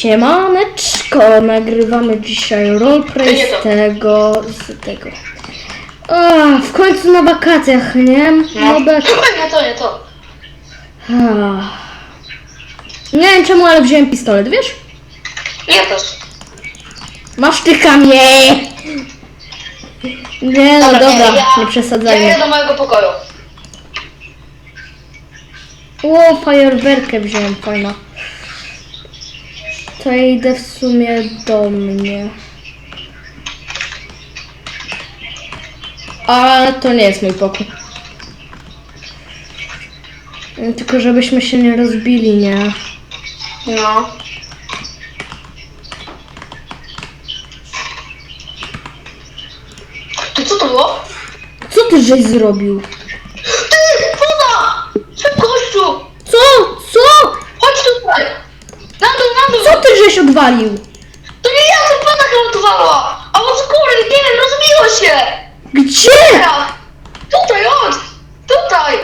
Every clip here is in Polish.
Siemaneczko, nagrywamy dzisiaj nie roleplay z tego, z tego. A, w końcu na wakacjach, nie? No be... Nie to, nie to. Nie wiem czemu, ale wziąłem pistolet, wiesz? Nie też. Masz ty kamień! Nie no dobra, ja, nie Ja przesadzajmy. idę do mojego pokoju. O, fajerwerkę wziąłem, fajna. To ja idę w sumie do mnie. Ale to nie jest mój pokój. Tylko żebyśmy się nie rozbili, nie? No. Ty co to było? Co ty żeś zrobił? Ty! Woda! Szybko, chodź tu! Co? Co? Chodź tutaj! Na dół, na dół! Odwalił? To nie ja, to pana gratowała! A może góry, nie wiem, rozbiło się! Gdzie? Teraz! Tutaj, chodź! Tutaj!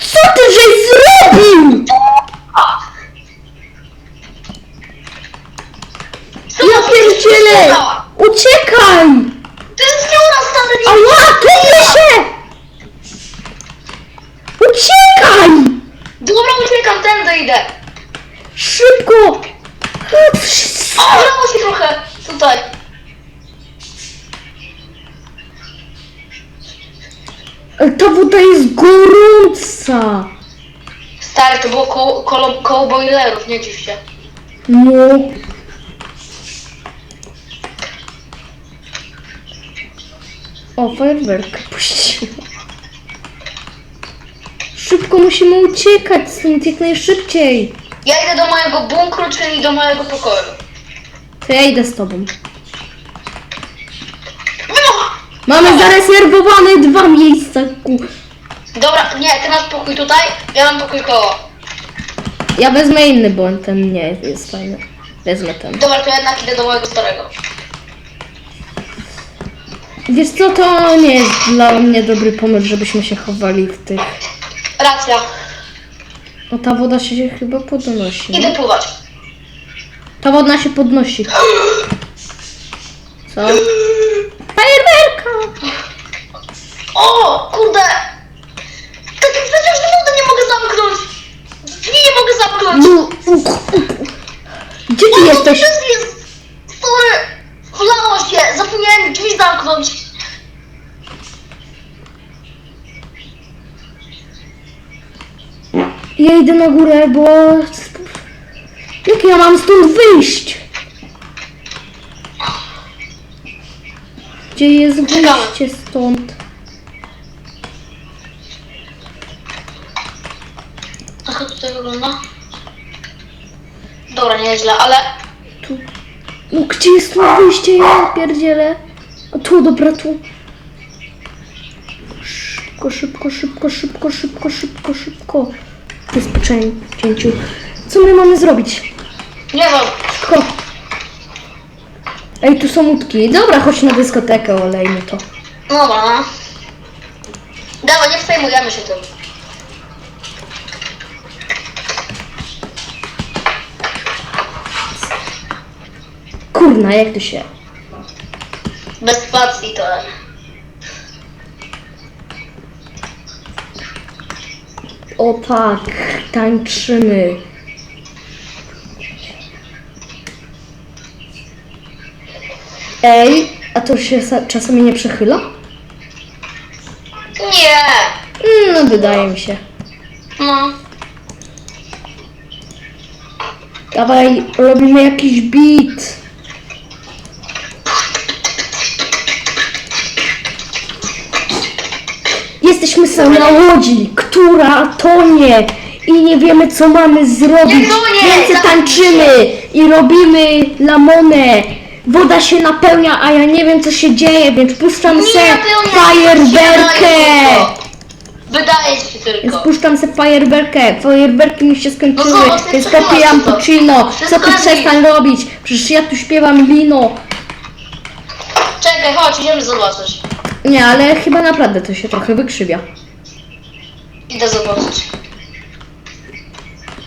Co ty żeś zrobił? A! Ja pierdzielę! Uciekaj! To jest dziura, stary! nie- Ała, kryję się! Uciekaj! Dobra, uciekam, tędy idę! Szybko! Się trochę! Tutaj! Ta woda jest gorąca! Stary, to było koło, koło, koło boilerów, nie dziw się. No. O, fajerwerkę puściła. Szybko musimy uciekać stąd jak najszybciej. Ja idę do mojego bunkru, czyli do mojego pokoju. To ja idę z tobą. No! Mamy zarezerwowane dwa miejsca. Ku. Dobra, nie, ty masz pokój tutaj, ja mam pokój koło. Ja wezmę inny, bo ten nie jest fajny. Wezmę ten. Dobra, to jednak idę do mojego starego. Wiesz co, to nie jest dla mnie dobry pomysł, żebyśmy się chowali w tych... Racja, O, ta woda się chyba podnosi. idę pływać. Ta woda się podnosi. Co? Fajerwerka! O, kurde! Tak, przecież wody nie mogę zamknąć! Drzwi nie mogę zamknąć! No. Gdzie ty O, jesteś? To jest, jest... Sorry! Wlało się! Zapomniałem drzwi zamknąć! Ja idę na górę, bo... Jak ja mam stąd wyjść? Gdzie jest Czekamy. wyjście stąd? Jak to tutaj wygląda? Dobra, nieźle, ale... Tu. No gdzie jest stąd wyjście? Ja pierdzielę. A tu, dobra, tu. Szybko, szybko, szybko, szybko, szybko, szybko, szybko. Bezpieczeństwu. Co my mamy zrobić? Nie. Szybko. Ej, tu są łódki. Dobra, chodź na dyskotekę, olejmy to. Dobra, no. Dawaj, nie przejmujemy się tym. Kurna, jak to się... Bez spacji to... O tak, tańczymy. Ej, a to się sa- czasami nie przechyla? Nie! Mm, No, wydaje mi się. No. Dawaj, robimy jakiś beat. Jesteśmy sobie na łodzi, która tonie i nie wiemy co mamy zrobić. Nie tonie, Więc tańczymy i robimy lamonę. Woda się napełnia, a ja nie wiem co się dzieje, więc puszczam Nie, se on fajerwerkę. Wydaje ci się Więc tylko. puszczam se fajerwerkę. Fajerwerki mi się skończyły, No zobacz, więc jak popijam to. puccino. Co Wszystko ty przestań robić? Przecież ja tu śpiewam lino. Czekaj, chodź, idziemy zobaczyć. Nie, ale chyba naprawdę to się trochę wykrzywia. Idę zobaczyć.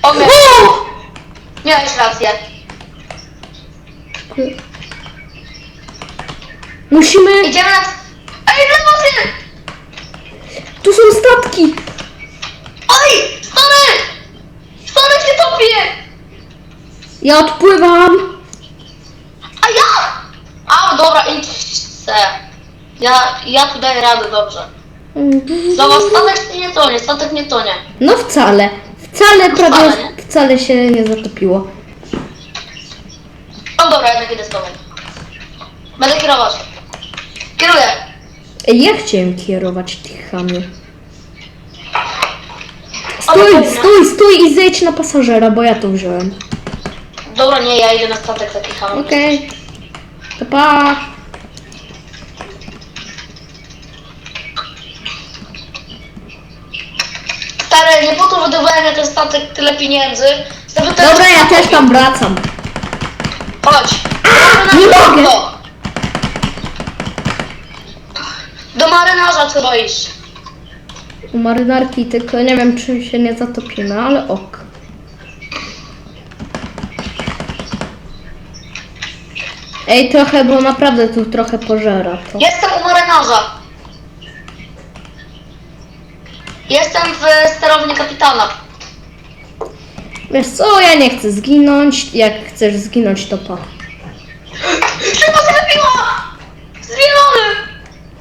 O, miałeś rację. Musimy... Idziemy na... Ej, lewoty! Tu są statki! Oj! Stary! Stary się topię! Ja odpływam! A ja! A, dobra, idź se. Ja, ja tu daję radę, dobrze. Zobacz, statek nie tonie, statek nie tonie. No wcale. Wcale prawie... Wcale, nie? Wcale się nie zatopiło. O dobra, jednak idę z tobą. Będę kierować. Kieruję. Ej, ja chciałem kierować tych chamie. Stój, stój, stój i zejdź na pasażera, bo ja to wziąłem. Dobra, nie, ja idę na statek taki ham. Okej. To pa. Stary, nie po to wydawałem na ten statek tyle pieniędzy. żeby Dobra, ja też tam wracam. Chodź. nie mogę. Marynarza trzeba iść. U marynarki tylko nie wiem, czy się nie zatopimy, ale ok. Ej, trochę, bo naprawdę tu trochę pożera to. Jestem u marynarza. Jestem w sterowni kapitana. Wiesz co, ja nie chcę zginąć. Jak chcesz zginąć, to pa. Szybko się wypiła! Zwielony!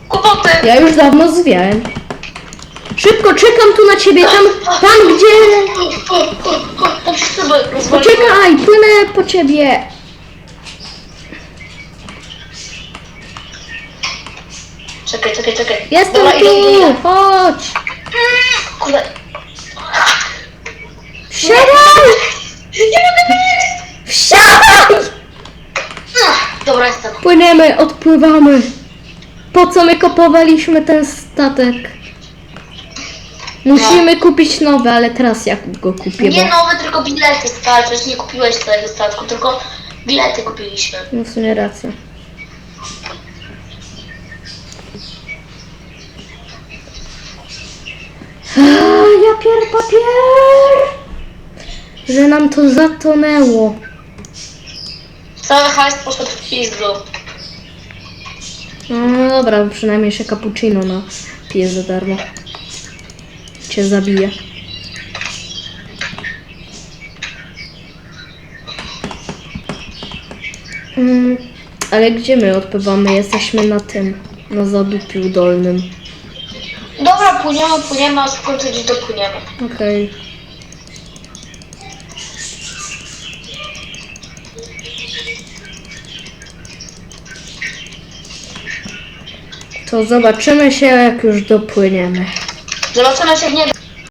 Kłopoty! Ja już dawno zwiałem. Szybko, czekam tu na ciebie, tam, tam gdzie... Poczekaj, płynę po ciebie. Czekaj, czekaj, czekaj. Jestem Dobra, idę, idę, idę. tu, chodź. Kurde. Wsiadaj! Nie mogę! Wsiadaj! Dobra, jestem. Płyniemy, odpływamy. Po co my kopowaliśmy ten statek? Musimy kupić nowy, ale teraz jak go kupię, Nie bo... nowe, tylko bilety. Przecież nie kupiłeś całego statku, tylko bilety kupiliśmy. No w sumie racja. Ja pier papier! Że nam to zatonęło. Cały hajs poszedł w pizdu. No dobra, przynajmniej się cappuccino na pije za darmo. Cię zabije. Mm, ale gdzie my odpływamy? Jesteśmy na tym, na zadupiu dolnym. Dobra, płyniemy, płyniemy, aż w końcu gdzieś dopłyniemy. Okej. To zobaczymy się, jak już dopłyniemy. Zobaczymy się w niebie.